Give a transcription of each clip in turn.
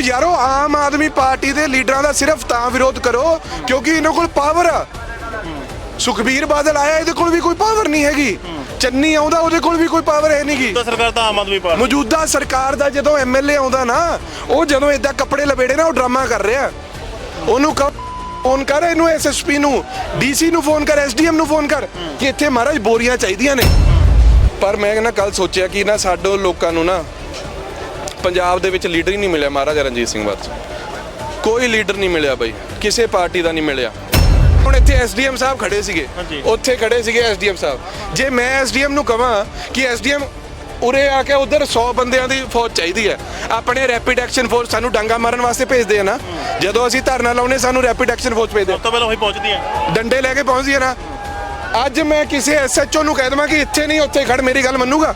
ਉਹ ਯਾਰੋ ਆਮ ਆਦਮੀ ਪਾਰਟੀ ਦੇ ਲੀਡਰਾਂ ਦਾ ਸਿਰਫ ਤਾਂ ਵਿਰੋਧ ਕਰੋ ਕਿਉਂਕਿ ਇਹਨਾਂ ਕੋਲ ਪਾਵਰ ਆ। ਸੁਖਬੀਰ ਬਾਦਲ ਆਇਆ ਇਹਦੇ ਕੋਲ ਵੀ ਕੋਈ ਪਾਵਰ ਨਹੀਂ ਹੈਗੀ। ਚੰਨੀ ਆਉਂਦਾ ਉਹਦੇ ਕੋਲ ਵੀ ਕੋਈ ਪਾਵਰ ਹੈ ਨਹੀਂਗੀ ਤਾਂ ਸਰਕਾਰ ਤਾਂ ਆਮ ਆਦਮੀ ਪਾਰਟੀ ਮੌਜੂਦਾ ਸਰਕਾਰ ਦਾ ਜਦੋਂ ਐਮਐਲਏ ਆਉਂਦਾ ਨਾ ਉਹ ਜਦੋਂ ਇਦਾਂ ਕੱਪੜੇ ਲਪੇੜੇ ਨਾ ਉਹ ਡਰਾਮਾ ਕਰ ਰਿਹਾ। ਉਹਨੂੰ ਕਹੋ ਫੋਨ ਕਰ ਇਹਨੂੰ ਐਸਐਸਪੀ ਨੂੰ ਡੀਸੀ ਨੂੰ ਫੋਨ ਕਰ ਐਸਡੀਐਮ ਨੂੰ ਫੋਨ ਕਰ ਕਿ ਇੱਥੇ ਮਹਾਰਾਜ ਬੋਰੀਆਂ ਚਾਹੀਦੀਆਂ ਨੇ। ਪਰ ਮੈਂ ਨਾ ਕੱਲ ਸੋਚਿਆ ਕਿ ਨਾ ਸਾਡੇ ਲੋਕਾਂ ਨੂੰ ਨਾ ਪੰਜਾਬ ਦੇ ਵਿੱਚ ਲੀਡਰ ਹੀ ਨਹੀਂ ਮਿਲਿਆ ਮਹਾਰਾਜਾ ਰਣਜੀਤ ਸਿੰਘ ਬਾਦ ਕੋਈ ਲੀਡਰ ਨਹੀਂ ਮਿਲਿਆ ਬਾਈ ਕਿਸੇ ਪਾਰਟੀ ਦਾ ਨਹੀਂ ਮਿਲਿਆ। ਹੁਣ ਇੱਥੇ ਐਸਡੀਐਮ ਸਾਹਿਬ ਖੜੇ ਸੀਗੇ। ਉੱਥੇ ਖੜੇ ਸੀਗੇ ਐਸਡੀਐਮ ਸਾਹਿਬ। ਜੇ ਮੈਂ ਐਸਡੀਐਮ ਨੂੰ ਕਹਾਂ ਕਿ ਐਸਡੀਐਮ ਉਰੇ ਆ ਕੇ ਉਧਰ 100 ਬੰਦਿਆਂ ਦੀ ਫੌਜ ਚਾਹੀਦੀ ਹੈ ਆਪਣੇ ਰੈਪਿਡ ਐਕਸ਼ਨ ਫੋਰਸ ਸਾਨੂੰ ਡਾਂਗਾ ਮਾਰਨ ਵਾਸਤੇ ਭੇਜਦੇ ਆ ਨਾ ਜਦੋਂ ਅਸੀਂ ਧਰਨਾ ਲਾਉਨੇ ਸਾਨੂੰ ਰੈਪਿਡ ਐਕਸ਼ਨ ਫੋਰਸ ਭੇਜਦੇ ਸਭ ਤੋਂ ਪਹਿਲਾਂ ਉਹੀ ਪਹੁੰਚਦੀ ਹੈ। ਡੰਡੇ ਲੈ ਕੇ ਪਹੁੰਚਦੀ ਹੈ ਨਾ ਅੱਜ ਮੈਂ ਕਿਸੇ ਐਸਐਚਓ ਨੂੰ ਕਹਿ ਦਵਾਂ ਕਿ ਇੱਥੇ ਨਹੀਂ ਉੱਥੇ ਖੜ ਮੇਰੀ ਗੱਲ ਮੰਨੂਗਾ?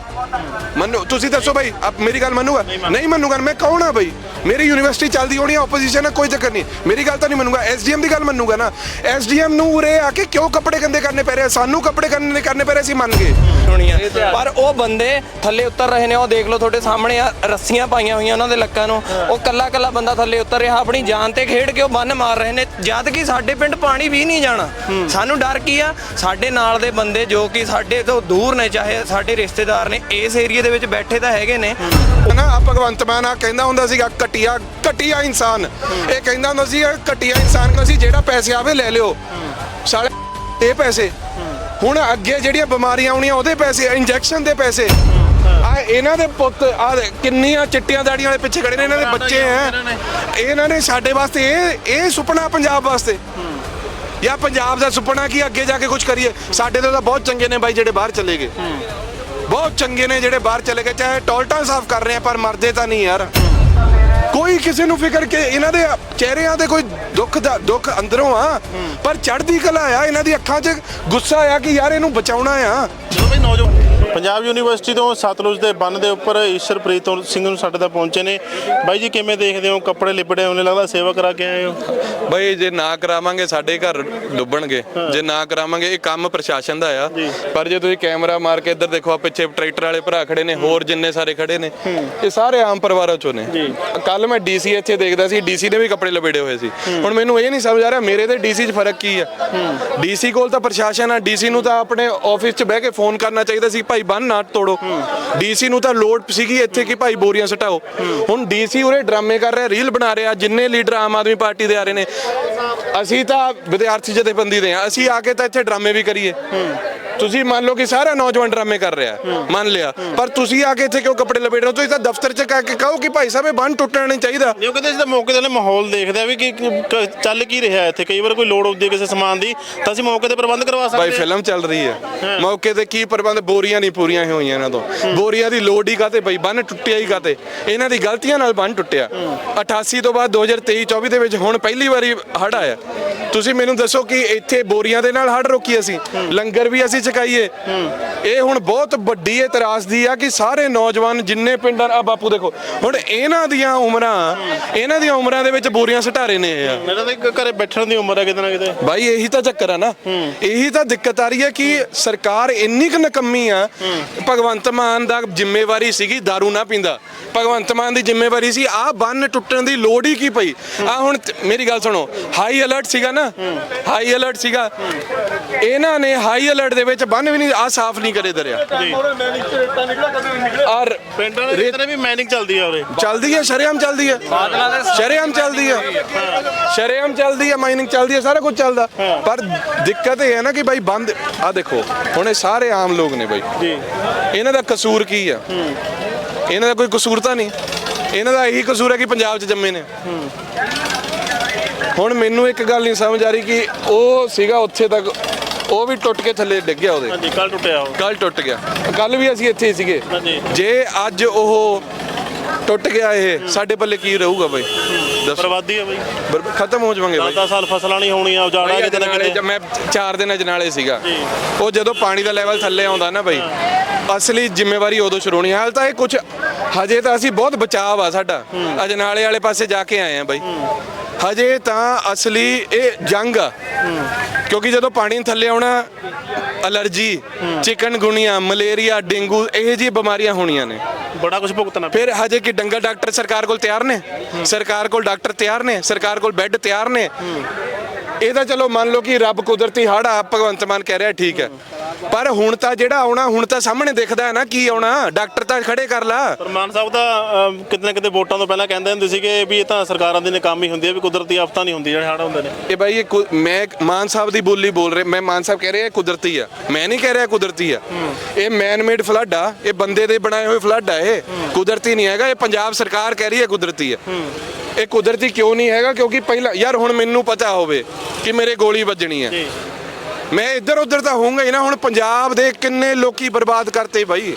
ਮੰਨੋ ਤੁਸੀਂ ਦੱਸੋ ਭਾਈ ਆਪ ਮੇਰੀ ਗੱਲ ਮੰਨੂਗਾ? ਨਹੀਂ ਮੰਨੂਗਾ ਮੈਂ ਕੌਣ ਆ ਭਾਈ ਮੇਰੀ ਯੂਨੀਵਰਸਿਟੀ ਚੱਲਦੀ ਹੋਣੀ ਆਪੋਜੀਸ਼ਨ ਹੈ ਕੋਈ ਚੱਕਰ ਨਹੀਂ। ਮੇਰੀ ਗੱਲ ਤਾਂ ਨਹੀਂ ਮੰਨੂਗਾ ਐਸਡੀਐਮ ਦੀ ਗੱਲ ਮੰਨੂਗਾ ਨਾ। ਐਸਡੀਐਮ ਨੂੰ ਉਰੇ ਆ ਕੇ ਕਿਉਂ ਕੱਪੜੇ ਗੰਦੇ ਕਰਨੇ ਪੈ ਰਹੇ ਸਾਨੂੰ ਕੱਪੜੇ ਕਰਨੇ ਕਰਨੇ ਪੈ ਰਹੇ ਸੀ ਮੰਨ ਗਏ। ਹੋਣੀਆਂ ਪਰ ਉਹ ਬੰਦੇ ਥੱਲੇ ਉਤਰ ਰਹੇ ਨੇ ਉਹ ਦੇਖ ਲਓ ਤੁਹਾਡੇ ਸਾਹਮਣੇ ਆ ਰੱਸੀਆਂ ਪਾਈਆਂ ਹੋਈਆਂ ਉਹਨਾਂ ਦੇ ਲੱਕਾਂ ਨੂੰ। ਉਹ ਕੱਲਾ ਕੱਲਾ ਬੰਦਾ ਥੱਲੇ ਉਤਰ ਰਿਹਾ ਆਪਣੀ ਜਾਨ ਤੇ ਖੇਡ ਕੇ ਉਹ ਬੰਨ ਮਾਰ ਰਹੇ ਨੇ। ਜਦ ਕਿ ਸਾਡੇ ਪਿੰਡ ਪਾਣੀ ਵੀ ਨਹੀਂ ਜਾਣਾ। ਸਾਨੂੰ ਡਰ ਕੀ ਆ? ਸਾਡੇ ਨਾਲ ਦੇ ਬੰਦੇ ਜੋ ਕਿ ਸਾਡੇ ਤੋਂ ਦੂਰ ਨੇ, ਚਾਹੇ ਸਾਡੇ ਰਿਸ਼ਤੇਦਾਰ ਨੇ, ਇਸ ਏਰੀਆ ਦੇ ਵਿੱਚ ਬੈਠੇ ਤਾਂ ਹੈਗੇ ਨੇ। ਨਾ ਆ ਭਗਵੰਤ ਮਾਨ ਆ, ਕਹਿੰਦਾ ਹੁੰਦਾ ਸੀਗਾ, ਘਟੀਆ ਘਟੀਆ ਇਨਸਾਨ। ਇਹ ਕਹਿੰਦਾ ਹੁੰਦਾ ਸੀ ਘਟੀਆ ਇਨਸਾਨ ਕਹਿੰਦਾ ਸੀ ਜਿਹੜਾ ਪੈਸੇ ਆਵੇ ਲੈ ਲਿਓ। ਸਾਲੇ ਇਹ ਪੈਸੇ। ਹੁਣ ਅੱਗੇ ਜਿਹੜੀਆਂ ਬਿਮਾਰੀਆਂ ਆਉਣੀਆਂ, ਉਹਦੇ ਪੈਸੇ, ਇੰਜੈਕਸ਼ਨ ਦੇ ਪੈਸੇ। ਆ, ਇਹਨਾਂ ਦੇ ਪੁੱਤ, ਆ ਕਿੰਨੀਆਂ ਚਿੱਟੀਆਂ ਦਾੜੀਆਂ ਵਾਲੇ ਪਿੱਛੇ ਖੜੇ ਨੇ, ਇਹਨਾਂ ਦੇ ਬੱਚੇ ਐ ਇਹਨਾਂ ਨੇ ਸਾਡੇ ਵਾਸਤੇ ਇਹ ਇਹ ਸੁਪਨਾ ਪੰਜਾਬ ਵਾਸਤੇ। ਜਾਂ ਪੰਜਾਬ ਦਾ ਸੁਪਨਾ ਕੀ, ਅੱਗੇ ਜਾ ਕੇ ਕੁਝ ਕਰੀਏ? ਸਾਡੇ ਤੋਂ ਤਾਂ ਬਹੁਤ ਚੰਗੇ ਨੇ ਬਾਈ ਜਿਹੜੇ ਬਾਹਰ ਚਲੇ ਗਏ। ਬਹੁਤ ਚੰਗੇ ਨੇ ਜਿਹੜੇ ਬਾਹਰ ਚਲੇ ਗਏ, ਚਾਹੇ ਟੋਲਟਾਂ ਸਾਫ਼ ਕਰ ਰਹੇ ਆ, ਪਰ ਮਰਦੇ ਤਾਂ ਨਹੀਂ ਯਾਰ। ਕੋਈ ਕਿਸੇ ਨੂੰ ਫਿਕਰ ਕਿ ਇਹਨਾਂ ਦੇ ਚਿਹਰਿਆਂ ਤੇ ਕੋਈ ਦੁੱਖ ਦਾ ਦੁੱਖ ਅੰਦਰੋਂ ਆ, ਪਰ ਚੜ੍ਹਦੀ ਕਲਾ ਆ, ਇਹਨਾਂ ਦੀ ਅੱਖਾਂ 'ਚ ਗੁੱਸਾ ਆ ਕਿ ਯਾਰ ਇਹਨੂੰ ਬਚਾਉਣਾ ਆ। ਜਦੋਂ ਵੀ ਨੌਜਵਾਨ ਪੰਜਾਬ ਯੂਨੀਵਰਸਿਟੀ ਤੋਂ ਸਤਲੁਜ ਦੇ ਬੰਨ ਦੇ ਉੱਪਰ ਈਸ਼ਰਪ੍ਰੀਤ ਸਿੰਘ ਨੂੰ ਸਾਡੇ ਤੱਕ ਪਹੁੰਚੇ ਨੇ। ਬਾਈ ਜੀ ਕਿਵੇਂ ਦੇਖਦੇ ਹੋ? ਕੱਪੜੇ ਲਿਬੜੇ ਹੋਣੇ ਲੱਗਦਾ ਸੇਵਾ ਕਰਾ ਕੇ ਆਏ ਹੋ? ਬਈ ਜੇ ਨਾ ਕਰਾਵਾਂਗੇ ਸਾਡੇ ਘਰ ਡੁੱਬਣਗੇ। ਜੇ ਨਾ ਕਰਾਵਾਂਗੇ ਇਹ ਕੰਮ ਪ੍ਰਸ਼ਾਸਨ ਦਾ ਆ। ਪਰ ਜੇ ਤੁਸੀਂ ਕੈਮਰਾ ਮਾਰ ਕੇ ਇੱਧਰ ਦੇਖੋ ਆ ਪਿੱਛੇ ਟਰੈਕਟਰ ਵਾਲੇ ਭਰਾ ਖੜੇ ਨੇ ਹੋਰ ਜਿੰਨੇ ਸਾਰੇ ਖੜੇ ਨੇ ਇਹ ਸਾਰੇ ਆਮ ਪਰਿਵਾਰਾਂ ਚੋਂ ਨੇ। ਕੱਲ ਮੈਂ ਡੀਸੀ ਇੱਥੇ ਦੇਖਦਾ ਸੀ ਡੀਸੀ ਨੇ ਵੀ ਕੱਪੜੇ ਲਪੇੜੇ ਹੋਏ ਸੀ। ਹੁਣ ਮੈਨੂੰ ਇਹ ਨਹੀਂ ਸਮਝ ਆ ਰਿਹਾ ਮੇਰੇ ਤੇ ਡੀਸੀ 'ਚ ਫ਼ਰਕ ਕੀ ਆ? ਡੀਸੀ ਕੋਲ ਤਾਂ ਪ੍ਰਸ਼ਾਸਨ ਆ ਡੀਸੀ ਨੂੰ ਤਾਂ ਆਪਣੇ ਆਫਿਸ 'ਚ ਬਹਿ ਕੇ ਫੋਨ ਕਰਨਾ ਚਾਹੀਦਾ ਸੀ ਭਾਈ ਬੰਨ ਨਾ ਤੋੜੋ। ਡੀਸੀ ਨੂੰ ਤਾਂ ਲੋੜ ਸੀਗੀ ਇੱਥੇ ਕਿ ਭਾਈ ਬੋਰੀਆਂ ਸਟਾਓ। ਹੁਣ ਡੀਸੀ ਉਰੇ ਡਰਾਮੇ ਕਰ ਰਿਹਾ, ਰੀਲ ਬਣਾ ਰਿਹਾ, ਜਿੰਨੇ ਲੀਡਰ ਆਮ ਆਦਮੀ ਪਾਰਟੀ ਦੇ ਆ ਰਹੇ ਨੇ। ਅਸੀਂ ਤਾਂ ਵਿਦਿਆਰਥੀ ਜਥੇਬੰਦੀ ਦੇ ਆ। ਅਸੀਂ ਆ ਕੇ ਤਾਂ ਇੱਥੇ ਡਰਾਮੇ ਵੀ ਕਰੀਏ। ਤੁਸੀਂ ਮੰਨ ਲਓ ਕਿ ਸਾਰਾ ਨੌਜਵਾਨ ਡਰਾਮੇ ਕਰ ਰਿਹਾ ਮੰਨ ਲਿਆ। ਪਰ ਤੁਸੀਂ ਆ ਕੇ ਇੱਥੇ ਕਿਉਂ ਕੱਪੜੇ ਲਪੇਟ ਰਹੇ ਹੋ? ਤੁਸੀਂ ਤਾਂ ਦਫ਼ਤਰ 'ਚ ਕਹਿ ਕੇ ਕਹੋ ਕਿ ਭਾਈ ਸਾਹਿਬ ਇਹ ਬੰਨ ਟੁੱਟਣਾ ਨਹੀਂ ਚਾਹੀਦਾ। ਜੇ ਉਹ ਕਹਿੰਦੇ ਅਸੀਂ ਤਾਂ ਮੌਕੇ ਤੇ ਮਾਹੌਲ ਦੇਖਦੇ ਆ ਵੀ ਕੀ ਕੀ- ਕ- ਚੱਲ ਕੀ ਰਿਹਾ ਇੱਥੇ। ਕਈ ਵਾਰ ਕੋਈ ਲੋੜ ਹੁੰਦੀ ਹੈ ਕਿਸੇ ਸਮਾਨ ਦੀ ਤਾਂ ਅਸੀਂ ਮੌਕੇ ਤੇ ਪ੍ਰਬੰਧ ਕਰਵਾ ਭਾਈ ਸਕਦੇ ਫਿਲਮ ਚੱਲ ਰਹੀ ਹੈ। ਮੌਕੇ ਤੇ ਕੀ ਪ੍ਰਬੰਧ? ਬੋਰੀਆਂ ਨਹੀਂ ਪੂਰੀਆਂ ਹੋਈਆਂ ਇਹਨਾਂ ਤੋਂ। ਬੋਰੀਆਂ ਦੀ ਲੋਡ ਹੀ ਕਾਤੇ ਬਈ ਬੰਨ ਟੁੱਟਿਆ ਹੀ ਕਾਤੇ ਇਹਨਾਂ ਦੀ ਗਲਤੀਆਂ ਨਾਲ ਬੰਨ ਟੁੱਟਿਆ। 88 ਤੋਂ ਬਾਅਦ 2023 24 ਦੇ ਵਿੱਚ ਹੁਣ ਪਹਿਲੀ ਵਾਰੀ ਹੜ ਆਇਆ। ਤੁਸੀਂ ਮੈਨੂੰ ਦੱਸੋ ਕਿ ਇੱਥੇ ਬੋਰੀਆਂ ਦੇ ਨਾਲ ਹੜ ਰੋਕੀ ਅਸੀਂ? ਲੰਗਰ ਵੀ ਅਸੀਂ ਚਕਾਈਏ। ਇਹ ਹੁਣ ਬਹੁਤ ਵੱਡੀ ਇਤਰਾਜ਼ ਦੀ ਆ ਕਿ ਸਾਰੇ ਨੌਜਵਾਨ ਜਿੰਨੇ ਪਿੰਡਾਂ ਆ ਬਾਪੂ ਦੇਖੋ ਹੁਣ ਇਹਨਾਂ ਦੀਆਂ ਉਮਰਾਂ ਇਹਨਾਂ ਦੀਆਂ ਉਮਰਾਂ ਦੇ ਵਿੱਚ ਬੋਰੀਆਂ ਸਟਾਰੇ ਨੇ ਆ। ਮੇਰਾ ਤਾਂ ਇੱਕ ਘਰੇ ਬੈਠਣ ਦੀ ਉਮਰ ਹੈ ਕਿਤੇ ਨਾ ਕਿਤੇ। ਭਾਈ ਇਹੀ ਤਾਂ ਚੱਕਰ ਆ ਨਾ। ਇਹੀ ਤਾਂ ਦਿੱਕਤ ਆ ਰਹੀ ਹੈ ਕਿ ਸਰਕਾਰ ਇੰਨੀ ਕੁ ਨਕੰਮੀ ਆ। ਭਗਵੰਤ ਮਾਨ ਦਾ ਜ਼ਿੰਮੇਵਾਰੀ ਸੀਗੀ दारू ਨਾ ਪੀਂਦਾ। ਭਗਵੰਤ ਮਾਨ ਦੀ ਜ਼ਿੰਮੇਵਾਰੀ ਸੀ ਆ ਬੰਨ ਟੁੱਟਣ ਦੀ ਲੋੜ ਹੀ ਕੀ ਪਈ? ਆ ਹੁਣ ਮੇਰੀ ਗੱਲ ਸੁਣੋ ਹਾਈ ਅਲਰਟ ਸੀਗਾ ਨਾ? ਹਾਈ ਅਲਰਟ ਸੀਗਾ। ਇਹਨਾਂ ਨੇ ਹਾਈ ਅਲਰਟ ਦੇ ਵਿੱਚ ਬੰਨ ਵੀ ਨਹੀਂ ਆ ਸਾਫ਼ ਨਹੀਂ ਕਰੇ ਦਰਿਆ। ਔਰ ਪਿੰਡਾਂ ਦੇ ਕਿਤੇ ਵੀ ਮੈਨਿੰਗ ਚੱਲਦੀ ਆ ਉਰੇ। ਚੱਲਦੀ ਹੈ ਸ਼ਰੇਆਮ ਚੱਲਦੀ ਹੈ ਸ਼ਰੇਆਮ ਚੱਲਦੀ ਹੈ। ਸ਼ਰੇਆਮ ਚੱਲਦੀ ਹੈ ਮਾਈਨਿੰਗ ਚੱਲਦੀ ਹੈ ਸਾਰਾ ਕੁਝ ਚੱਲਦਾ। ਪਰ ਦਿੱਕਤ ਇਹ ਹੈ ਨਾ ਕਿ ਭਾਈ ਬੰਦ ਆ ਦੇਖੋ ਹੁਣ ਇਹ ਸਾਰੇ ਆਮ ਲੋਕ ਨੇ ਭਾਈ ਜੀ। ਇਹਨਾਂ ਦਾ ਕਸੂਰ ਕੀ ਆ? ਇਹਨਾਂ ਦਾ ਕੋਈ ਕਸੂਰ ਤਾਂ ਨਹੀਂ? ਇਹਨਾਂ ਦਾ ਇਹੀ ਕਸੂਰ ਹੈ ਕਿ ਪੰਜਾਬ 'ਚ ਜੰਮੇ ਨੇ। ਹੁਣ ਮੈਨੂੰ ਇੱਕ ਗੱਲ ਨਹੀਂ ਸਮਝ ਆ ਰਹੀ ਕਿ ਉਹ ਸੀਗਾ ਉੱਥੇ ਤੱਕ ਉਹ ਵੀ ਟੁੱਟ ਕੇ ਥੱਲੇ ਡਿੱਗ ਗਿਆ ਉਹਦੇ। ਹਾਂਜੀ ਕੱਲ ਟੁੱਟਿਆ ਉਹ। ਕੱਲ ਟੁੱਟ ਗਿਆ। ਕੱਲ ਵੀ ਅਸੀਂ ਇੱਥੇ ਹੀ ਸੀਗੇ। ਹਾਂਜੀ। ਜੇ ਅੱਜ ਉਹ ਟੁੱਟ ਗਿਆ ਇਹ ਸਾਡੇ ਪੱਲੇ ਕੀ ਰਹੂਗਾ ਬਈ? ਦੱਸੋ। ਬਰਬਾਦੀ ਹੈ ਬਈ। ਬਰ- ਖਤਮ ਹੋ ਜਾਵਾਂਗੇ ਬਈ। 10 ਸਾਲ ਫਸਲਾਂ ਨਹੀਂ ਹੋਣੀਆਂ ਉਜਾੜਾ ਕਿਤੇ ਨਾ ਕਿਤੇ। ਮੈਂ 4 ਦਿਨ ਅਜਨਾਲੇ ਸੀਗਾ। ਉਹ ਜਦੋਂ ਪਾਣੀ ਦਾ ਲੈਵਲ ਥੱਲੇ ਆਉਂਦਾ ਨਾ ਬਈ ਅਸਲੀ ਜ਼ਿੰਮੇਵਾਰੀ ਉਦੋਂ ਸ਼ੁਰੂ ਹੋਣੀ ਹਾਲ ਤਾਂ ਇਹ ਕੁਝ ਹਜੇ ਤਾਂ ਅਸੀਂ ਬਹੁਤ ਬਚਾਅ ਆ ਸਾਡਾ। ਅਜਨਾਲੇ ਵਾਲੇ ਪਾਸੇ ਜਾ ਕੇ ਆਏ ਆ ਬਈ। ਹਜੇ ਤਾਂ ਅਸਲੀ ਇਹ ਜੰਗ ਆ। ਕਿਉਂਕਿ ਜਦੋਂ ਪਾਣੀ ਥੱਲੇ ਆਉਣਾ allergy chikungunya malaria dengue ਇਹ ਜਿਹੀ ਬਿਮਾਰੀਆਂ ਹੋਣੀਆਂ ਨੇ। ਬੜਾ ਕੁਝ ਭੁਗਤਣਾ। ਫਿਰ ਹਜੇ ਕੀ ਡੰਗਰ ਡਾਕਟਰ ਸਰਕਾਰ ਕੋਲ ਤਿਆਰ ਨੇ? ਸਰਕਾਰ ਕੋਲ ਡਾਕਟਰ ਤਿਆਰ ਨੇ? ਸਰਕਾਰ ਕੋਲ ਬੈੱਡ ਤਿਆਰ ਨੇ? ਇਹ ਤਾਂ ਚਲੋ ਮੰਨ ਲਓ ਕਿ ਰੱਬ ਕੁਦਰਤੀ ਹੜ ਆ ਭਗਵੰਤ ਮਾਨ ਕਹਿ ਰਿਹਾ ਠੀਕ ਹੈ। ਪਰ ਹੁਣ ਤਾਂ ਜਿਹੜਾ ਆਉਣਾ ਹੁਣ ਤਾਂ ਸਾਹਮਣੇ ਦਿਖਦਾ ਹੈ ਨਾ ਕੀ ਆਉਣਾ। ਡਾਕਟਰ ਤਾਂ ਖੜੇ ਕਰ ਲਾ। ਪਰ ਮਾਨ ਸਾਹਿਬ ਅਮ, ਕਿਤੇ ਨਾ ਕਿਤੇ ਵੋਟਾਂ ਤੋਂ ਪਹਿਲਾਂ ਕਹਿੰਦੇ ਹੁੰਦੇ ਸੀਗੇ ਵੀ ਇਹ ਤਾਂ ਸਰਕਾਰਾਂ ਦੀ ਨਾਕਾਮੀ ਹੁੰਦੀ ਹੈ ਵੀ ਕੁਦਰਤੀ ਆਫਤਾਂ ਨਹੀਂ ਹੁੰਦੀ ਜਿਹੜੇ ਹੜ੍ਹ ਹੁੰਦੇ ਨੇ। ਇਹ ਬਾਈ ਇਹ ਮੈਂ ਮਾਨ ਸਾਹਿਬ ਦੀ ਬੋਲੀ ਬੋਲ ਰਿਹਾ ਮੈਂ ਮਾਨ ਸਾਹਿਬ ਕਹਿ ਰਿਹਾ ਇਹ ਕੁਦਰਤੀ ਆ। ਮੈਂ ਨਹੀਂ ਕਹਿ ਰਿਹਾ ਕੁਦਰਤੀ ਆ। ਇਹ ਮੈਨ ਮੇਡ ਫਲੱਡ ਆ ਇਹ ਬੰਦੇ ਦੇ ਬਣਾਏ ਹੋਏ ਫਲੱਡ ਆ ਇਹ। ਕੁਦਰਤੀ ਨਹੀਂ ਹੈਗਾ ਇਹ ਪੰਜਾਬ ਸਰਕਾਰ ਕਹਿ ਰਹੀ ਹੈ ਕੁਦਰਤੀ ਆ। ਇਹ ਕੁਦਰਤੀ ਕਿਉਂ ਨਹੀਂ ਹੈਗਾ? ਕਿਉਂਕਿ ਪਹਿਲਾਂ ਯਾਰ ਹੁਣ ਮੈਨੂੰ ਪਤਾ ਹੋਵੇ ਕਿ ਮੇਰੇ ਗੋਲੀ ਵੱਜਣੀ ਜੀ। ਮੈਂ ਇੱਧਰ ਉੱਧਰ ਤਾਂ ਹੋਊਂਗਾ ਹੀ ਨਾ ਹੁਣ ਪੰਜਾਬ ਦੇ ਕਿੰਨੇ ਲੋਕੀ ਬਰਬਾਦ ਕਰਤੇ ਬਾਈ।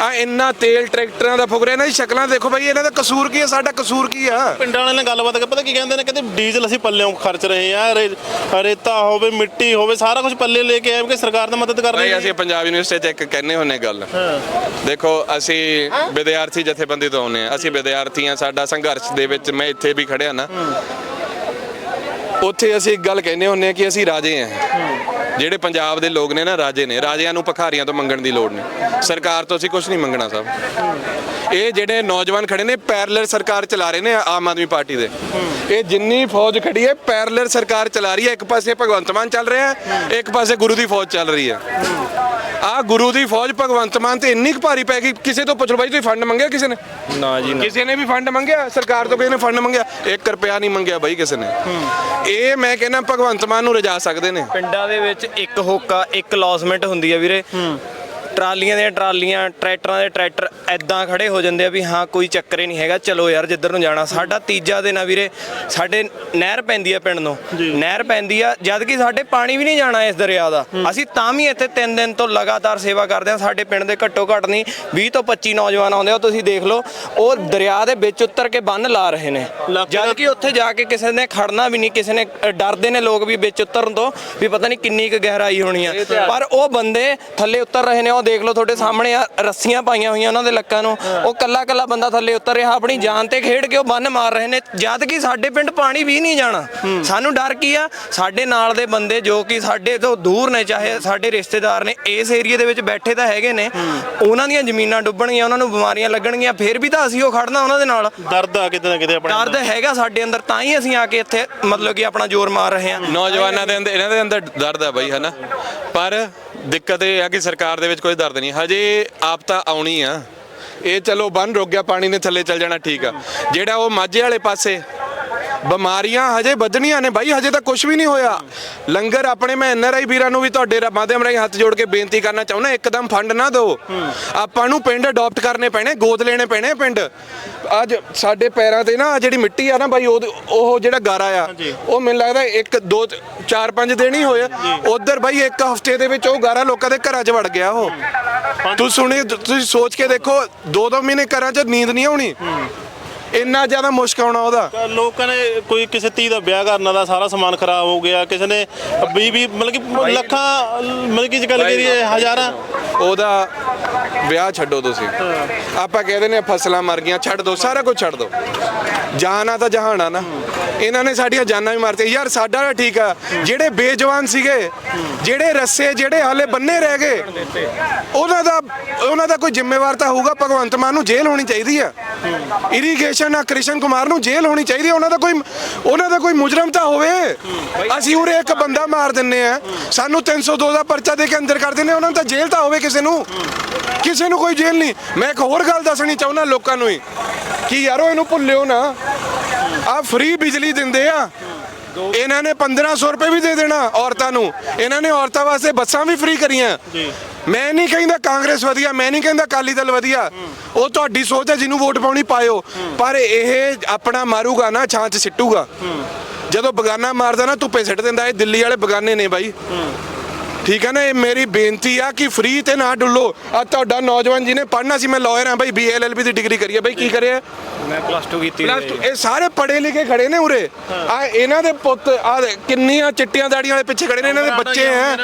ਆ ਇੰਨਾ ਤੇਲ ਟਰੈਕਟਰਾਂ ਦਾ ਫੁਕਰੇ ਇਹਨਾਂ ਦੀ ਸ਼ਕਲਾਂ ਦੇਖੋ ਬਾਈ ਇਹਨਾਂ ਦਾ ਕਸੂਰ ਕੀ ਆ ਸਾਡਾ ਕਸੂਰ ਕੀ ਆ? ਪਿੰਡਾਂ ਵਾਲਿਆਂ ਨਾਲ ਗੱਲਬਾਤ ਕਰ ਪਤਾ ਕੀ ਕਹਿੰਦੇ ਨੇ ਕਹਿੰਦੇ ਡੀਜ਼ਲ ਅਸੀਂ ਪੱਲਿਓਂ ਖਰਚ ਰਹੇ ਆ ਰੇ- ਰੇਤਾ ਹੋਵੇ ਮਿੱਟੀ ਹੋਵੇ ਸਾਰਾ ਕੁਝ ਪੱਲੇ ਲੈ ਕੇ ਆਏ ਕਿ ਸਰਕਾਰ ਦਾ ਮਦਦ ਕਰ ਰਹੀ ਭਾਈ ਹੈ। ਅਸੀਂ ਪੰਜਾਬ ਯੂਨੀਵਰਸਿਟੀ 'ਚ ਇੱਕ ਕਹਿੰਨੇ ਹੁੰਨੇ ਗੱਲ। ਦੇਖੋ ਅਸੀਂ ਵਿਦਿਆਰਥੀ ਜਥੇਬੰਦੀ ਤੋਂ ਆਉਂਦੇ ਆ ਅਸੀਂ ਵਿਦਿਆਰਥੀ ਆ ਸਾਡਾ ਸੰਘਰਸ਼ ਦੇ ਵਿੱਚ ਮੈਂ ਇੱਥੇ ਵੀ ਖੜਿਆ ਨਾ। ਉੱਥੇ ਅਸੀਂ ਇੱਕ ਗੱਲ ਕਹਿੰਦੇ ਹੁੰਨੇ ਆ ਕਿ ਅਸੀਂ ਰਾਜੇ ਆ ਜਿਹੜੇ ਪੰਜਾਬ ਦੇ ਲੋਕ ਨੇ ਨਾ ਰਾਜੇ ਨੇ ਰਾਜਿਆਂ ਨੂੰ ਭਖਾਰੀਆਂ ਤੋਂ ਮੰਗਣ ਦੀ ਲੋੜ ਨਹੀਂ। ਸਰਕਾਰ ਤੋਂ ਅਸੀਂ ਕੁਝ ਨਹੀਂ ਮੰਗਣਾ ਸਾਹਿਬ ਇਹ ਜਿਹੜੇ ਨੌਜਵਾਨ ਖੜੇ ਨੇ ਪੈਰਲਲ ਸਰਕਾਰ ਚਲਾ ਰਹੇ ਨੇ ਆਮ ਆਦਮੀ ਪਾਰਟੀ ਦੇ। ਇਹ ਜਿੰਨੀ ਫੌਜ ਖੜੀ ਹੈ ਪੈਰਲਲ ਸਰਕਾਰ ਚਲਾ ਰਹੀ ਹੈ। ਇੱਕ ਪਾਸੇ ਭਗਵੰਤ ਮਾਨ ਚੱਲ ਰਿਹਾ ਹੈ ਇੱਕ ਪਾਸੇ ਗੁਰੂ ਦੀ ਫੌਜ ਚੱਲ ਰਹੀ ਹੈ। ਆ ਗੁਰੂ ਦੀ ਫੌਜ ਭਗਵੰਤ ਮਾਨ ਤੇ ਇੰਨੀ ਕੁ ਭਾਰੀ ਪੈ ਗਈ ਕਿਸੇ ਤੋਂ ਪੁੱਛ ਲਓ ਬਾਈ ਤੁਸੀਂ ਫੰਡ ਮੰਗਿਆ ਕਿਸੇ ਨੇ? ਨਾ ਜੀ ਕਿਸੇ ਨੇ ਵੀ ਫੰਡ ਮੰਗਿਆ? ਸਰਕਾਰ ਤੋਂ ਕਿਸੇ ਨੇ ਫੰਡ ਮੰਗਿਆ? 1 ਰੁਪਿਆ ਨਹੀਂ ਮੰਗਿਆ ਬਾਈ ਕਿਸੇ ਨੇ। ਇਹ ਮੈਂ ਕਹਿੰਦਾ ਭਗਵੰਤ ਮਾਨ ਨੂੰ ਰਜਾ ਸਕਦੇ ਨੇ। ਪਿੰਡਾਂ ਦੇ ਵਿੱਚ ਇੱਕ ਹੋਕਾ ਇੱਕ ਲੌਸਮੈਂਟ ਹੁੰਦੀ ਹੈ ਵੀਰੇ। ਟਰਾਲੀਆਂ ਦੀਆਂ ਟਰਾਲੀਆਂ ਟਰੈਕਟਰਾਂ ਦੇ ਟਰੈਕਟਰ ਐਦਾਂ ਖੜੇ ਹੋ ਜਾਂਦੇ ਆ ਵੀ ਹਾਂ ਕੋਈ ਚੱਕਰ ਹੀ ਨਹੀਂ ਹੈਗਾ ਚਲੋ ਯਾਰ ਜਿੱਧਰ ਨੂੰ ਜਾਣਾ। ਸਾਡਾ ਤੀਜਾ ਦਿਨ ਆ ਵੀਰੇ ਸਾਡੇ ਨਹਿਰ ਪੈਂਦੀ ਆ ਪਿੰਡ ਨੂੰ। ਨਹਿਰ ਪੈਂਦੀ ਆ ਜਦ ਕਿ ਸਾਡੇ ਪਾਣੀ ਵੀ ਨਹੀਂ ਜਾਣਾ ਇਸ ਦਰਿਆ ਦਾ। ਅਸੀਂ ਤਾਂ ਵੀ ਇੱਥੇ 3 ਦਿਨ ਤੋਂ ਲਗਾਤਾਰ ਸੇਵਾ ਕਰਦੇ ਆ ਸਾਡੇ ਪਿੰਡ ਦੇ ਘੱਟੋ ਘੱਟ ਨਹੀਂ 20 ਤੋਂ 25 ਨੌਜਵਾਨ ਆਉਂਦੇ ਆ ਤੁਸੀਂ ਦੇਖ ਲਓ ਉਹ ਦਰਿਆ ਦੇ ਵਿੱਚ ਉਤਰ ਕੇ ਬੰਨ ਲਾ ਰਹੇ ਨੇ। ਜਦ ਕਿ ਉੱਥੇ ਜਾ ਕੇ ਕਿਸੇ ਨੇ ਖੜਨਾ ਵੀ ਨਹੀਂ ਕਿਸੇ ਨੇ ਡਰਦੇ ਨੇ ਲੋਕ ਵੀ ਵਿੱਚ ਉਤਰਨ ਤੋਂ ਵੀ ਪਤਾ ਨਹੀਂ ਕਿੰਨੀ ਕੁ ਗਹਿਰਾਈ ਹੋਣੀ ਆ। ਪਰ ਉਹ ਬੰਦੇ ਥੱਲੇ ਉਤਰ ਰਹੇ ਨੇ ਉਹ ਦੇਖ ਲਓ ਤੁਹਾਡੇ ਸਾਹਮਣੇ ਆ ਰੱਸੀਆਂ ਪਾਈਆਂ ਹੋਈਆਂ ਉਹਨਾਂ ਦੇ ਲੱਕਾਂ ਨੂੰ। ਉਹ ਕੱਲਾ ਕੱਲਾ ਬੰਦਾ ਥੱਲੇ ਉਤਰ ਰਿਹਾ ਆਪਣੀ ਜਾਨ ਤੇ ਖੇਡ ਕੇ ਉਹ ਬੰਨ ਮਾਰ ਰਹੇ ਨੇ। ਜਦ ਕਿ ਸਾਡੇ ਪਿੰਡ ਪਾਣੀ ਵੀ ਨਹੀਂ ਜਾਣਾ। ਸਾਨੂੰ ਡਰ ਕੀ ਆ? ਸਾਡੇ ਨਾਲ ਦੇ ਬੰਦੇ ਜੋ ਕਿ ਸਾਡੇ ਤੋਂ ਦੂਰ ਨੇ ਚਾਹੇ ਸਾਡੇ ਰਿਸ਼ਤੇਦਾਰ ਨੇ ਇਸ ਏਰੀਆ ਦੇ ਵਿੱਚ ਬੈਠੇ ਤਾਂ ਹੈਗੇ ਨੇ। ਉਹਨਾਂ ਦੀਆਂ ਜ਼ਮੀਨਾਂ ਡੁੱਬਣਗੀਆਂ ਉਹਨਾਂ ਨੂੰ ਬਿਮਾਰੀਆਂ ਲੱਗਣਗੀਆਂ ਫਿਰ ਵੀ ਤਾਂ ਅਸੀਂ ਉਹ ਖੜਨਾ ਉਹਨਾਂ ਦੇ ਨਾਲ। ਦਰਦ ਆ ਕਿਤੇ ਨਾ ਕਿਤੇ ਆਪਣੇ ਦਰਦ ਹੈਗਾ ਸਾਡੇ ਅੰਦਰ ਤਾਂ ਹੀ ਅਸੀਂ ਆ ਕੇ ਇੱਥੇ ਮਤਲਬ ਕਿ ਆਪਣਾ ਜ਼ੋਰ ਮਾਰ ਰਹੇ ਹਾਂ। ਨੌਜਵਾਨਾਂ ਦੇ ਅੰਦਰ ਇਹਨਾਂ ਦੇ ਅੰਦਰ ਦਰਦ ਹੈ ਬਾਈ ਹਨਾ? ਪਰ ਦਿੱਕਤ ਇਹ ਆ ਕਿ ਸਰਕਾਰ ਦੇ ਵਿੱਚ ਕੋਈ ਦਰਦ ਨਹੀਂ। ਹਜੇ ਆਪ ਤਾਂ ਆਉਣੀ ਆ। ਇਹ ਚਲੋ ਬੰਨ ਰੁਕ ਗਿਆ, ਪਾਣੀ ਨੇ ਥੱਲੇ ਚੱਲ ਜਾਣਾ, ਠੀਕ ਆ। ਜਿਹੜਾ ਉਹ ਮਾਝੇ ਵਾਲੇ ਪਾਸੇ ਬਿਮਾਰੀਆਂ ਹਜੇ ਵੱਧਣੀਆਂ ਨੇ ਬਾਈ ਹਜੇ ਤਾਂ ਕੁਝ ਵੀ ਨਹੀਂ ਹੋਇਆ। ਲੰਗਰ ਆਪਣੇ ਮੈਂ ਐਨਆਰਆਈ ਵੀਰਾਂ ਨੂੰ ਵੀ ਤੁਹਾਡੇ ਮਾਧਿਅਮ ਰਾਹੀਂ ਹੱਥ ਜੋੜ ਕੇ ਬੇਨਤੀ ਕਰਨਾ ਚਾਹੁੰਦਾ ਇੱਕਦਮ ਫੰਡ ਨਾ ਦਿਓ। ਆਪਾਂ ਨੂੰ ਪਿੰਡ ਅਡਾਪਟ ਕਰਨੇ ਪੈਣੇ ਗੋਦ ਲੈਣੇ ਪੈਣੇ ਪਿੰਡ। ਅੱਜ ਸਾਡੇ ਪੈਰਾਂ ਤੇ ਨਾ ਜਿਹੜੀ ਮਿੱਟੀ ਆ ਨਾ ਬਾਈ ਉਹ ਉਹ ਜਿਹੜਾ ਗਾਰਾ ਆ ਉਹ ਮੈਨੂੰ ਲੱਗਦਾ ਇੱਕ ਦੋ ਚਾਰ ਪੰਜ ਦਿਨ ਹੀ ਹੋਏ ਉਧਰ ਬਾਈ ਇੱਕ ਹਫ਼ਤੇ ਦੇ ਵਿੱਚ ਉਹ ਗਾਰਾ ਲੋਕਾਂ ਦੇ ਘਰਾਂ 'ਚ ਵੜ ਗਿਆ ਉਹ। ਤੁਸੀਂ ਸੁਣੀ ਤੁਸੀਂ ਸੋਚ ਕੇ ਦੇਖੋ ਦੋ ਦੋ ਮਹੀਨੇ ਘਰਾਂ 'ਚ ਨੀਂਦ ਨਹੀਂ ਆਉਣੀ। ਇੰਨਾ ਜ਼ਿਆਦਾ ਮੁਸ਼ਕ ਆਉਣਾ ਉਹਦਾ। ਤਾਂ ਲੋਕਾਂ ਨੇ ਕੋਈ ਕਿਸੇ ਧੀ ਦਾ ਵਿਆਹ ਕਰਨ ਦਾ ਸਾਰਾ ਸਮਾਨ ਖਰਾਬ ਹੋ ਗਿਆ ਕਿਸੇ ਨੇ 20 20 ਮਤਲਬ ਕਿ ਲੱਖਾਂ ਮਤਲਬ ਕਿ ਜੇ ਗੱਲ ਕਰੀਏ ਹਜ਼ਾਰਾਂ। ਉਹਦਾ ਵਿਆਹ ਛੱਡੋ ਤੁਸੀਂ। ਆਪਾਂ ਕਹਿੰਦੇ ਨੇ ਫਸਲਾਂ ਮਰ ਗਈਆਂ ਛੱਡ ਦੋ ਸਾਰਾ ਕੁਝ ਛੱਡ ਦੋ। ਜਾਨ ਆ ਤਾਂ ਜਹਾਨ ਨਾ। ਇਹਨਾਂ ਨੇ ਸਾਡੀਆਂ ਜਾਨਾਂ ਵੀ ਮਾਰਤੀਆਂ। ਯਾਰ ਸਾਡਾ ਤਾਂ ਠੀਕ ਆ। ਜਿਹੜੇ ਬੇਜਵਾਨ ਸੀਗੇ ਜਿਹੜੇ ਰੱਸੇ ਜਿਹੜੇ ਹਾਲੇ ਬੰਨੇ ਰਹਿ ਗਏ ਉਹਨਾਂ ਦਾ ਉਹਨਾਂ ਦਾ ਕੋਈ ਜ਼ਿੰਮੇਵਾਰ ਤਾਂ ਹੋਊਗਾ। ਭਗਵੰਤ ਮਾਨ ਨੂੰ ਜੇਲ੍ਹ ਹੋਣੀ ਚਾਹੀਦੀ ਆ। ਇਰੀਗੇਸ਼ਨ ਆ ਕ੍ਰਿਸ਼ਨ ਕੁਮਾਰ ਨੂੰ ਜੇਲ੍ਹ ਹੋਣੀ ਚਾਹੀਦੀ ਆ। ਉਹਨਾਂ ਦਾ ਕੋਈ ਉਹਨਾਂ ਦਾ ਕੋਈ ਮੁਜਰਮ ਤਾਂ ਹੋਵੇ। ਅਸੀਂ ਉਰੇ ਇੱਕ ਬੰਦਾ ਮਾਰ ਦਿੰਨੇ ਆ। ਸਾਨੂੰ 302 ਦਾ ਪਰਚਾ ਦੇ ਕੇ ਅੰਦਰ ਕਰ ਦਿੰਨੇ ਆ, ਉਹਨਾਂ ਨੂੰ ਤਾਂ ਜੇਲ੍ਹ ਤਾਂ ਹੋਵੇ ਕਿਸੇ ਨੂੰ। ਕਿਸੇ ਨੂੰ ਕੋਈ ਜੇਲ੍ਹ ਨਹੀਂ। ਮੈਂ ਇੱਕ ਹੋਰ ਗੱਲ ਦੱਸਣੀ ਚਾਹੁੰਦਾ ਲੋਕਾਂ ਨੂੰ ਹੀ ਕਿ ਯਾਰੋ ਇਹਨੂੰ ਭੁੱਲਿਓ ਨਾ। ਆ ਫ੍ਰੀ ਬਿਜਲੀ ਦਿੰਦੇ ਆ। ਇਹਨਾਂ ਨੇ 1500 ਰੁਪਏ ਵੀ ਦੇ ਦੇਣਾ ਔਰਤਾਂ ਨੂੰ। ਇਹਨਾਂ ਨੇ ਔਰਤਾਂ ਵਾਸਤੇ ਬੱਸਾਂ ਵੀ ਫ੍ਰੀ ਕਰੀਆਂ। ਮੈਂ ਨਹੀਂ ਕਹਿੰਦਾ ਕਾਂਗਰਸ ਵਧੀਆ ਮੈਂ ਨਹੀਂ ਕਹਿੰਦਾ ਅਕਾਲੀ ਦਲ ਵਧੀਆ। ਉਹ ਤੁਹਾਡੀ ਸੋਚ ਹੈ ਜਿਹਨੂੰ ਵੋਟ ਪਾਉਣੀ ਪਾਇਓ। ਪਰ ਇਹ ਆਪਣਾ ਮਾਰੂਗਾ ਨਾ ਛਾਂ 'ਚ ਸਿੱਟੂਗਾ। ਜਦੋਂ ਬਗਾਨਾ ਮਾਰਦਾ ਨਾ ਧੁੱਪੇ ਸਿੱਟ ਦਿੰਦਾ। ਇਹ ਦਿੱਲੀ ਵਾਲੇ ਬਗਾਨੇ ਨੇ ਬਾਈ। ਠੀਕ ਹੈ ਨਾ ਇਹ ਮੇਰੀ ਬੇਨਤੀ ਆ ਕਿ ਫ੍ਰੀ ਤੇ ਨਾ ਡੁੱਲੋ। ਆ ਤੁਹਾਡਾ ਨੌਜਵਾਨ ਜਿਹਨੇ ਪੜ੍ਹਨਾ ਸੀ ਮੈਂ ਲਾਇਰ ਹਾਂ ਬਾਈ ਬੀਐਲਐਲਬੀ ਦੀ ਡਿਗਰੀ ਕਰੀ ਹੈ ਬਾਈ ਕੀ ਕਰਿਆ? ਮੈਂ ਪਲੱਸ 2 ਕੀਤੀ ਪਲੱਸ ਟੂ ਇਹ ਸਾਰੇ ਪੜੇ ਲਿਖੇ ਖੜੇ ਨੇ ਉਰੇ। ਆ ਇਹਨਾਂ ਦੇ ਪੁੱਤ ਆ ਕਿੰਨੀਆਂ ਚਿੱਟੀਆਂ ਦਾੜੀਆਂ ਵਾਲੇ ਪਿੱਛੇ ਖੜੇ ਨੇ ਇਹਨਾਂ ਦੇ ਬੱਚੇ ਆ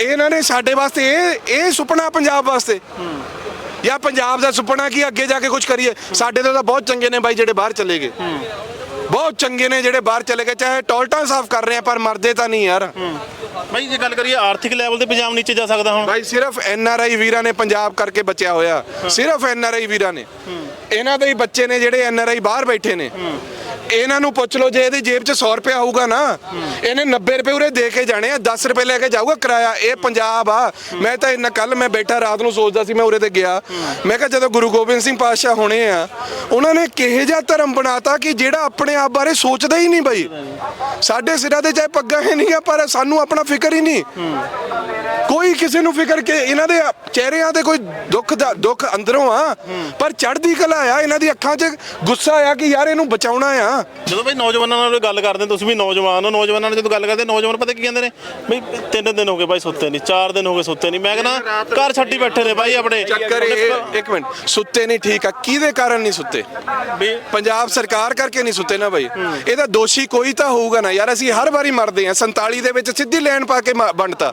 ਇਹਨਾਂ ਨੇ। ਸਾਡੇ ਵਾਸਤੇ ਇਹ ਇਹ ਸੁਪਨਾ ਪੰਜਾਬ ਵਾਸਤੇ। ਜਾਂ ਪੰਜਾਬ ਦਾ ਸੁਪਨਾ ਕੀ ਅੱਗੇ ਜਾ ਕੇ ਕੁਝ ਕਰੀਏ। ਸਾਡੇ ਤੋਂ ਤਾਂ ਬਹੁਤ ਚੰਗੇ ਨੇ ਬਾਈ ਜਿਹੜੇ ਬਾਹਰ ਚਲੇ ਗਏ। ਬਹੁਤ ਚੰਗੇ ਨੇ ਜਿਹੜੇ ਬਾਹਰ ਚਲੇ ਗਏ ਚਾਹੇ ਟੋਲਟਾਂ ਸਾਫ਼ ਕਰ ਰਹੇ ਆ ਪਰ ਮਰਦੇ ਤਾਂ ਨਹੀਂ ਯਾਰ। ਬਾਈ ਜੇ ਗੱਲ ਕਰੀਏ ਆਰਥਿਕ ਲੈਵਲ ਤੇ ਪੰਜਾਬ ਨੀਚੇ ਜਾ ਸਕਦਾ ਹੁਣ। ਭਾਈ ਸਿਰਫ ਐਨ ਆਰ ਆਈ ਵੀਰਾਂ ਨੇ ਪੰਜਾਬ ਕਰਕੇ ਬਚਿਆ ਹੋਇਆ। ਸਿਰਫ ਐਨ ਆਰ ਆਈ ਵੀਰਾਂ ਨੇ। ਇਹਨਾਂ ਦੇ ਹੀ ਬੱਚੇ ਨੇ ਜਿਹੜੇ ਐਨ ਆਰ ਆਈ ਬਾਹਰ ਬੈਠੇ ਨੇ। ਇਹਨਾਂ ਨੂੰ ਪੁੱਛ ਲਓ, ਜੇ ਇਹਦੀ ਜੇਬ 'ਚ 100 ਰੁਪਇਆ ਹੋਊਗਾ ਨਾ, ਇਹਨੇ 90 ਰੁਪਏ ਉਰੇ ਦੇ ਕੇ ਜਾਣੇ ਆ 10 ਰੁਪਏ ਲੈ ਕੇ ਜਾਊਗਾ ਕਿਰਾਇਆ। ਇਹ ਪੰਜਾਬ ਆ। ਮੈਂ ਤਾਂ ਇਹਨਾਂ ਕੱਲ ਮੈਂ ਬੈਠਾ, ਰਾਤ ਨੂੰ ਸੋਚਦਾ ਸੀ ਮੈਂ ਉਰੇ ਤੇ ਗਿਆ। ਮੈਂ ਕਿਹਾ ਜਦੋਂ ਗੁਰੂ ਗੋਬਿੰਦ ਸਿੰਘ ਪਾਤਸ਼ਾਹ ਹੋਣੇ ਆ, ਉਹਨਾਂ ਨੇ ਕਿਹੋ ਜਿਹਾ ਧਰਮ ਬਣਾਤਾ ਕਿ ਜਿਹੜਾ ਆਪਣੇ ਆਪ ਬਾਰੇ ਸੋਚਦਾ ਹੀ ਨਹੀਂ ਬਈ। ਸਾਡੇ ਸਿਰਾਂ ਤੇ ਚਾਹੇ ਪੱਗਾਂ ਹੀ ਨਹੀਂ ਆ, ਪਰ ਸਾਨੂੰ ਆਪਣਾ ਫਿਕਰ ਹੀ ਨਹੀਂ। ਕੋਈ ਕਿਸੇ ਨੂੰ ਫਿਕਰ ਕਿ ਇਹਨਾਂ ਦੇ ਚਿਹਰਿਆਂ ਤੇ ਕੋਈ ਦੁੱਖ ਦਾ ਦੁੱਖ ਅੰਦਰੋਂ ਆ ਪਰ ਚੜ੍ਹਦੀ ਕਲਾ ਆ ਇਹਨਾਂ ਦੀ ਅੱਖਾਂ 'ਚ ਗੁੱਸਾ ਆ ਕਿ ਯਾਰ ਇਹਨੂੰ ਬਚਾਉਣਾ ਆ। ਜਦੋਂ ਬਈ ਨੌਜਵਾਨਾਂ ਨਾਲ ਗੱਲ ਕਰਦੇ ਤੁਸੀਂ ਵੀ ਨੌਜਵਾਨ ਹੋ ਨੌਜਵਾਨਾਂ ਨਾਲ ਜਦੋਂ ਗੱਲ ਕਰਦੇ ਨੌਜਵਾਨ ਪਤਾ ਕੀ ਕਹਿੰਦੇ ਨੇ? ਬਈ ਤਿੰਨ ਦਿਨ ਹੋ ਗਏ ਬਾਈ ਸੁੱਤੇ ਨਹੀਂ ਚਾਰ ਦਿਨ ਹੋ ਗਏ ਸੁੱਤੇ ਨਹੀਂ। ਮੈਂ ਕਹਿੰਦਾ ਘਰ ਛੱਡੀ ਬੈਠੇ ਨੇ ਬਾਈ ਆਪਣੇ। ਚੱਕਰ ਇਹ ਇੱਕ ਮਿੰਟ ਸੁੱਤੇ ਨਹੀਂ ਠੀਕ ਆ ਕਿਹਦੇ ਕਾਰਨ ਨਹੀਂ ਸੁੱਤੇ? ਵੀ ਪੰਜਾਬ ਸਰਕਾਰ ਕਰਕੇ ਨਹੀਂ ਸੁੱਤੇ ਨਾ ਬਈ। ਇਹਦਾ ਦੋਸ਼ੀ ਕੋਈ ਤਾਂ ਹੋਊਗਾ ਨਾ। ਯਾਰ ਅਸੀਂ ਹਰ ਵਾਰੀ ਮਰਦੇ ਆ 47 ਦੇ ਵਿੱਚ ਸਿੱਧੀ ਲੈਣ ਪਾ ਕੇ ਬਣਤਾ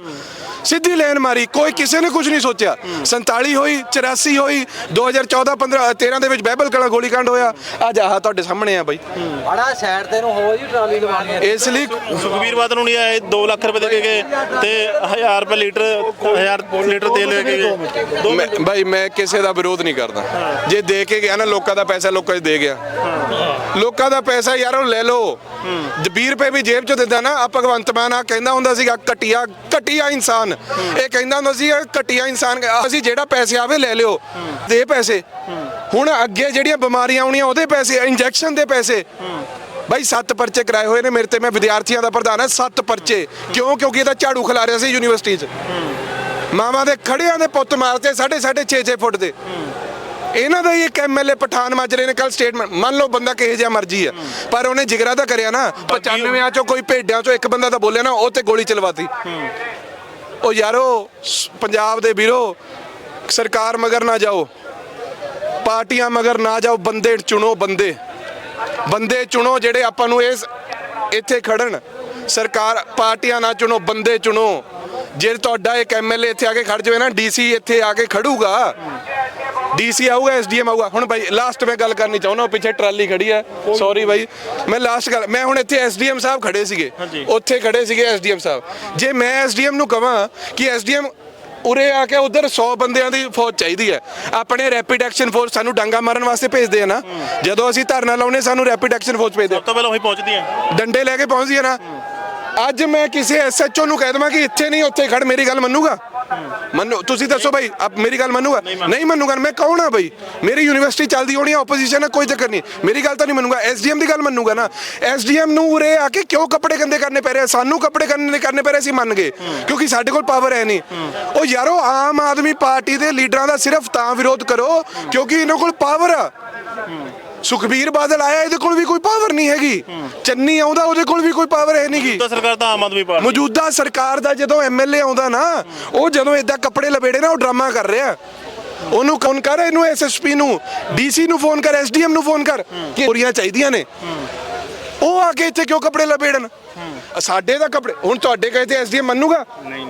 ਸਿੱਧੀ ਲੈਣ ਮਾਰੀ ਕੋਈ ਕਿਸੇ ਨੇ ਕੁਝ ਨਹੀਂ ਸੋਚਿਆ। 47 ਹੋਈ 84 ਹੋਈ 2014 15 13 ਦੇ ਵਿੱਚ ਬਾਈਬਲ ਕਲਾ ਗੋਲੀकांड ਹੋਇਆ। ਅੱਜ ਆਹ ਤੁਹਾਡੇ ਸਾਹਮਣੇ ਆ ਬਈ। ਬੜਾ ਸਾਈਡ ਤੇ ਨੂੰ ਹੋ ਜੀ ਟਰਾਲੀ ਲਵਾਉਣੀ ਹੈ ਇਸ ਲਈ ਸੁਖਬੀਰ ਬਾਦਲ ਨੂੰ ਨਹੀਂ ਆਏ 2 ਲੱਖ ਰੁਪਏ ਦੇ ਕੇ ਗਏ ਤੇ 1000 ਰੁਪਏ ਲੀਟਰ 1000 ਲੀਟਰ ਤੇਲ ਲੈ ਕੇ ਗਏ। ਦੋ ਮੈਂ ਕਿਸੇ ਦਾ ਵਿਰੋਧ ਨਹੀਂ ਕਰਦਾ। ਜੇ ਦੇ ਕੇ ਗਿਆ ਨਾ ਲੋਕਾਂ ਦਾ ਪੈਸਾ ਲੋਕਾਂ 'ਚ ਦੇ ਗਿਆ। ਲੋਕਾਂ ਦਾ ਪੈਸਾ ਯਾਰ ਉਹ ਲੈ ਲਓ। ਜੇ 20 ਰੁਪਏ ਵੀ ਜੇਬ 'ਚ ਦਿੰਦਾ ਨਾ ਆ ਭਗਵੰਤ ਮਾਨ ਆ ਕਹਿੰਦਾ ਹੁੰਦਾ ਸੀਗਾ ਘਟੀਆ ਘਟੀਆ ਇਨਸਾਨ। ਇਹ ਕਹਿੰਦਾ ਹੁੰਦਾ ਸੀ ਘਟੀਆ ਇਨਸਾਨ ਅਸੀਂ ਜਿਹੜਾ ਪੈਸੇ ਆਵੇ ਲੈ ਲਿਓ ਦੇ ਪੈਸੇ। ਹੁਣ ਅੱਗੇ ਜਿਹੜੀਆਂ ਬਿਮਾਰੀਆਂ ਆਉਣੀਆਂ ਉਹਦੇ ਪੈਸੇ ਇੰਜੈਕਸ਼ਨ ਦੇ ਪੈਸੇ। ਭਾਈ ਸੱਤ ਪਰਚੇ ਕਰਾਏ ਹੋਏ ਨੇ ਮੇਰੇ ਤੇ ਮੈਂ ਵਿਦਿਆਰਥੀਆਂ ਦਾ ਪ੍ਰਧਾਨ ਹਾਂ ਸੱਤ ਪਰਚੇ। ਕਿਉਂ? ਕਿਉਂਕਿ ਇਹਦਾ ਝਾੜੂ ਖਿਲਾ ਰਿਹਾ ਸੀ ਯੂਨੀਵਰਸਿਟੀ 'ਚ। ਮਾਵਾਂ ਦੇ ਖੜਿਆਂ ਦੇ ਪੁੱਤ ਮਾਰਤੇ ਸਾਢੇ ਸਾਢੇ 6 6 ਫੁੱਟ ਦੇ। ਇਹਨਾਂ ਦਾ ਹੀ ਇੱਕ ਐਮਐਲਏ ਪਠਾਨ ਮਾਜਰੇ ਨੇ ਕੱਲ ਸਟੇਟਮੈਂਟ ਮੰਨ ਲਓ ਬੰਦਾ ਕਿਹੋ ਜਿਹਾ ਮਰਜ਼ੀ ਆ ਪਰ ਉਹਨੇ ਜਿਗਰਾ ਤਾਂ ਕਰਿਆ ਨਾ 95 ਚੋਂ ਕੋਈ ਭੇਡਾਂ ਚੋਂ ਇੱਕ ਬੰਦਾ ਤਾਂ ਬੋਲਿਆ ਨਾ ਉਹ ਤੇ ਗੋਲੀ ਚਲਵਾਤੀ। ਉਹ ਯਾਰੋ, ਪੰਜਾਬ ਦੇ ਵੀਰੋ, ਸਰਕਾਰ ਮਗਰ ਨਾ ਜਾਓ। ਪਾਰਟੀਆਂ ਮਗਰ ਨਾ ਜਾਓ, ਬੰਦੇ ਚੁਣੋ ਬੰਦੇ। ਬੰਦੇ ਚੁਣੋ ਜਿਹੜੇ ਆਪਾਂ ਨੂੰ ਇਸ ਇੱਥੇ ਖੜਨ। ਸਰਕਾਰ ਪਾਰਟੀਆਂ ਨਾ ਚੁਣੋ, ਬੰਦੇ ਚੁਣੋ। ਜੇ ਤੁਹਾਡਾ ਇੱਕ ਐਮਐਲਏ ਇੱਥੇ ਆ ਕੇ ਖੜ ਜਾਵੇ ਨਾ ਡੀਸੀ ਇੱਥੇ ਆ ਕੇ ਖੜੂਗਾ। ਡੀਸੀ ਆਊਗਾ ਐਸਡੀਐਮ ਆਊਗਾ। ਹੁਣ ਭਾਈ ਲਾਸਟ ਮੈਂ ਗੱਲ ਕਰਨੀ ਚਾਹੁੰਦਾ ਪਿੱਛੇ ਟਰਾਲੀ ਖੜੀ ਹੈ। ਸੌਰੀ ਭਾਈ ਮੈਂ ਲਾਸਟ ਗੱਲ ਮੈਂ ਹੁਣ ਇੱਥੇ ਐਸਡੀਐਮ ਸਾਹਿਬ ਖੜੇ ਸੀਗੇ। ਉੱਥੇ ਖੜੇ ਸੀਗੇ ਐਸਡੀਐਮ ਸਾਹਿਬ। ਜੇ ਮੈਂ ਐਸਡੀਐਮ ਨੂੰ ਕਹਾਂ ਕਿ ਐਸਡੀਐਮ ਉਰੇ ਆ ਕੇ ਉਧਰ 100 ਬੰਦਿਆਂ ਦੀ ਫੌਜ ਚਾਹੀਦੀ ਹੈ ਆਪਣੇ ਰੈਪਿਡ ਐਕਸ਼ਨ ਫੋਰਸ ਸਾਨੂੰ ਡਾਂਗਾ ਮਾਰਨ ਵਾਸਤੇ ਭੇਜਦੇ ਆ ਨਾ ਜਦੋਂ ਅਸੀਂ ਧਰਨਾ ਲਾਉਨੇ ਸਾਨੂੰ ਰੈਪਿਡ ਐਕਸ਼ਨ ਫੋਰਸ ਭੇਜਦੇ ਆ। ਸਭ ਤੋਂ ਪਹਿਲਾਂ ਉਹੀ ਪਹੁੰਚਦੀ ਹੈ। ਡੰਡੇ ਲੈ ਕੇ ਪਹੁੰਚਦੀ ਹੈ ਨਾ। ਅੱਜ ਮੈਂ ਕਿਸੇ ਐਸਐਚਓ ਨੂੰ ਕਹਿ ਦਵਾਂ ਕਿ ਇੱਥੇ ਨਹੀਂ ਉੱਥੇ ਖੜ ਮੇਰੀ ਗੱਲ ਮੰਨੂਗਾ? ਮੰਨੋ ਤੁਸੀਂ ਦੱਸੋ ਭਾਈ ਆਪ ਮੇਰੀ ਗੱਲ ਮੰਨੂਗਾ? ਨਹੀਂ ਮੰਨੂਗਾ ਮੈਂ ਕੌਣ ਆ ਭਾਈ ਮੇਰੀ ਯੂਨੀਵਰਸਿਟੀ ਚੱਲਦੀ ਹੋਣੀ ਆ ਆਪੋਜੀਸ਼ਨ ਹੈ ਕੋਈ ਚੱਕਰ ਨਹੀਂ। ਮੇਰੀ ਗੱਲ ਤਾਂ ਨਹੀਂ ਮੰਨੂਗਾ ਐਸਡੀਐਮ ਦੀ ਗੱਲ ਮੰਨੂਗਾ ਨਾ। ਐਸਡੀਐਮ ਨੂੰ ਉਰੇ ਆ ਕੇ ਕਿਉਂ ਕੱਪੜੇ ਗੰਦੇ ਕਰਨੇ ਪੈ ਰਹੇ ਆ? ਸਾਨੂੰ ਕੱਪੜੇ ਕਰਨੇ ਕਰਨੇ ਪੈ ਰਹੇ ਸੀ ਮੰਨ ਗਏ। ਕਿਉਂਕਿ ਸਾਡੇ ਕੋਲ ਪਾਵਰ ਹੈ ਨਹੀਂ। ਉਹ ਯਾਰੋ ਆਮ ਆਦਮੀ ਪਾਰਟੀ ਦੇ ਲੀਡਰਾਂ ਦਾ ਸਿਰਫ ਤਾਂ ਵਿਰੋਧ ਕਰੋ ਕਿਉਂਕਿ ਇਹਨਾਂ ਕੋਲ ਪਾਵਰ ਆ। ਸੁਖਬੀਰ ਬਾਦਲ ਆਇਆ ਇਹਦੇ ਕੋਲ ਵੀ ਕੋਈ ਪਾਵਰ ਨਹੀਂ ਹੈਗੀ। ਚੰਨੀ ਆਉਂਦਾ ਉਹਦੇ ਕੋਲ ਵੀ ਕੋਈ ਪਾਵਰ ਹੈ ਨਹੀਂਗੀ। ਤਾਂ ਸਰਕਾਰ ਤਾਂ ਆਮ ਆਦਮੀ ਪਾਰਟੀ ਮੌਜੂਦਾ ਸਰਕਾਰ ਦਾ ਜਦੋਂ ਐਮਐਲਏ ਆਉਂਦਾ ਨਾ ਉਹ ਜਦੋਂ ਇਦਾਂ ਕੱਪੜੇ ਲਪੇੜੇ ਨਾ ਉਹ ਡਰਾਮਾ ਕਰ ਰਿਹਾ। ਉਹਨੂੰ ਫੋਨ ਕਰ ਇਹਨੂੰ ਐਸਐਸਪੀ ਨੂੰ। ਡੀਸੀ ਨੂੰ ਫੋਨ ਕਰ ਐਸਡੀਐਮ ਨੂੰ ਫੋਨ ਕਰ। ਕਿ ਚੋਰੀਆਂ ਚਾਹੀਦੀਆਂ ਨੇ। ਉਹ ਆ ਕੇ ਇੱਥੇ ਕਿਉਂ ਕੱਪੜੇ ਲਪੇੜਨ? ਸਾਡੇ ਦਾ ਕੱਪੜੇ ਹੁਣ ਤੁਹਾਡੇ ਕਹੇ ਤੇ ਐਸਡੀਐਮ ਮੰਨੂਗਾ? ਨਹੀਂ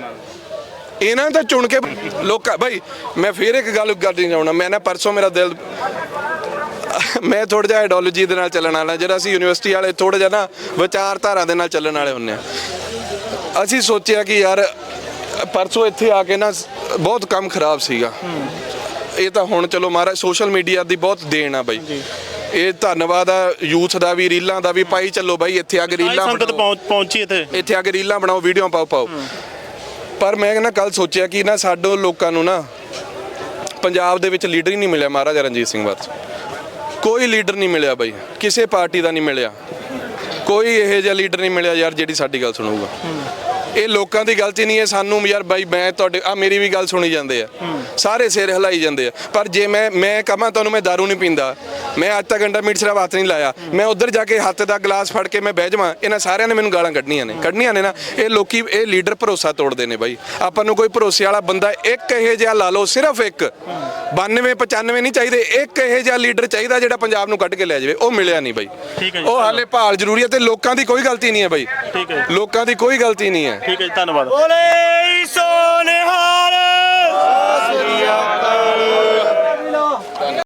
ਇਹਨਾਂ ਦਾ ਚੁਣ ਕੇ ਲੋਕਾਂ ਭਾਈ ਮੈਂ ਫੇਰ ਇੱਕ ਗੱਲ ਕਰਨੀ ਚਾਹੁੰਦਾ। ਮੈਂ ਨਾ ਪਰਸੋਂ ਮੇਰਾ ਦਿਲ ਮੈਂ ਥੋੜਾ ਜਿਹਾ ਆਈਡੀਓਲੋਜੀ ਦੇ ਨਾਲ ਚੱਲਣ ਵਾਲਾ ਜਿਹੜਾ ਅਸੀਂ ਯੂਨੀਵਰਸਿਟੀ ਵਾਲੇ ਥੋੜਾ ਜਿਹਾ ਨਾ ਵਿਚਾਰਧਾਰਾ ਦੇ ਨਾਲ ਚੱਲਣ ਵਾਲੇ ਹੁੰਨੇ ਆ ਅਸੀਂ ਸੋਚਿਆ ਕਿ ਯਾਰ ਪਰਸੋਂ ਇੱਥੇ ਆ ਕੇ ਨਾ ਬਹੁਤ ਕੰਮ ਖਰਾਬ ਸੀਗਾ। ਇਹ ਤਾਂ ਹੁਣ ਚਲੋ ਮਹਾਰਾਜ ਸੋਸ਼ਲ ਮੀਡੀਆ ਦੀ ਬਹੁਤ ਦੇਣ ਆ ਬਾਈ। ਇਹ ਧੰਨਵਾਦ ਆ ਯੂਥ ਦਾ ਵੀ ਰੀਲਾਂ ਦਾ ਵੀ। ਪਾਈ ਚੱਲੋ ਬਾਈ ਇੱਥੇ ਆ ਕੇ ਰੀਲਾਂ ਸੰਗਤ। ਪਹੁੰਚ ਇੱਥੇ। ਇੱਥੇ ਆ ਕੇ ਰੀਲਾਂ ਬਣਾਓ ਵੀਡੀਓ ਪਾਓ ਪਾਓ। ਪਰ ਮੈਂ ਨਾ ਕੱਲ ਸੋਚਿਆ ਕਿ ਨਾ ਸਾਡੇ ਲੋਕਾਂ ਨੂੰ ਨਾ ਪੰਜਾਬ ਦੇ ਵਿੱਚ ਲੀਡਰ ਹੀ ਨਹੀਂ ਮਿਲਿਆ ਮਹਾਰਾਜਾ ਰਣਜੀਤ ਸਿੰਘ ਬਾਦ ਕੋਈ ਲੀਡਰ ਨਹੀਂ ਮਿਲਿਆ ਬਾਈ। ਕਿਸੇ ਪਾਰਟੀ ਦਾ ਨਹੀਂ ਮਿਲਿਆ। ਕੋਈ ਇਹੋ ਜਿਹਾ ਲੀਡਰ ਨਹੀਂ ਮਿਲਿਆ ਯਾਰ ਜਿਹੜੀ ਸਾਡੀ ਗੱਲ ਸੁਣੂਗਾ। ਇਹ ਲੋਕਾਂ ਦੀ ਗਲਤੀ ਨਹੀਂ ਹੈ ਸਾਨੂੰ ਯਾਰ ਬਾਈ ਮੈਂ ਤੁਹਾਡੇ ਆ ਮੇਰੀ ਵੀ ਗੱਲ ਸੁਣੀ ਜਾਂਦੇ ਆ। ਸਾਰੇ ਸਿਰ ਹਿਲਾਈ ਜਾਂਦੇ ਆ। ਪਰ ਜੇ ਮੈਂ ਮੈਂ ਕਹਾਂ ਤੁਹਾਨੂੰ ਮੈਂ दारू ਨਹੀਂ ਪੀਂਦਾ। ਮੈਂ ਅੱਜ ਤੱਕ ਅੰਡਾ ਮੀਟ ਸਿਰਫ ਹੱਥ ਨਹੀਂ ਲਾਇਆ। ਮੈਂ ਉਧਰ ਜਾ ਕੇ ਹੱਥ ਦਾ ਗਲਾਸ ਫੜ ਕੇ ਮੈਂ ਬਹਿ ਜਾਵਾਂ ਇਹਨਾਂ ਸਾਰਿਆਂ ਨੇ ਮੈਨੂੰ ਗਾਲਾਂ ਕੱਢਣੀਆਂ ਨੇ। ਕੱਢਣੀਆਂ ਨੇ ਨਾ ਇਹ ਲੋਕੀ ਇਹ ਲੀਡਰ ਭਰੋਸਾ ਤੋੜਦੇ ਨੇ ਬਾਈ। ਆਪਾਂ ਨੂੰ ਕੋਈ ਭਰੋਸੇ ਵਾਲਾ ਬੰਦਾ ਇੱਕ ਇਹੋ ਜਿਹਾ ਲਾ ਲਓ ਸਿਰਫ ਇੱਕ। 92 95 ਨਹੀਂ ਚਾਹੀਦੇ ਇੱਕ ਇਹੋ ਜਿਹਾ ਲੀਡਰ ਚਾਹੀਦਾ ਜਿਹੜਾ ਪੰਜਾਬ ਨੂੰ ਕੱਢ ਕੇ ਲੈ ਜਾਵੇ। ਉਹ ਮਿਲਿਆ ਨਹੀਂ ਬਾਈ। ਠੀਕ ਹੈ ਜੀ, ਉਹ ਹਾਲੇ ਭਾਲ ਜ਼ਰੂਰੀ ਹੈ ਤੇ ਲੋਕਾਂ ਦੀ ਕੋਈ ਗਲਤੀ ਨਹੀਂ ਹੈ ਬਾਈ। ਲੋਕਾਂ ਦੀ ਕੋਈ ਗਲਤੀ ਨਹੀਂ ਹੈ। ਠੀਕ ਹੈ ਜੀ ਧੰਨਵਾਦ। ਬੋਲੇ ਸੋਨਿਹਾਲ।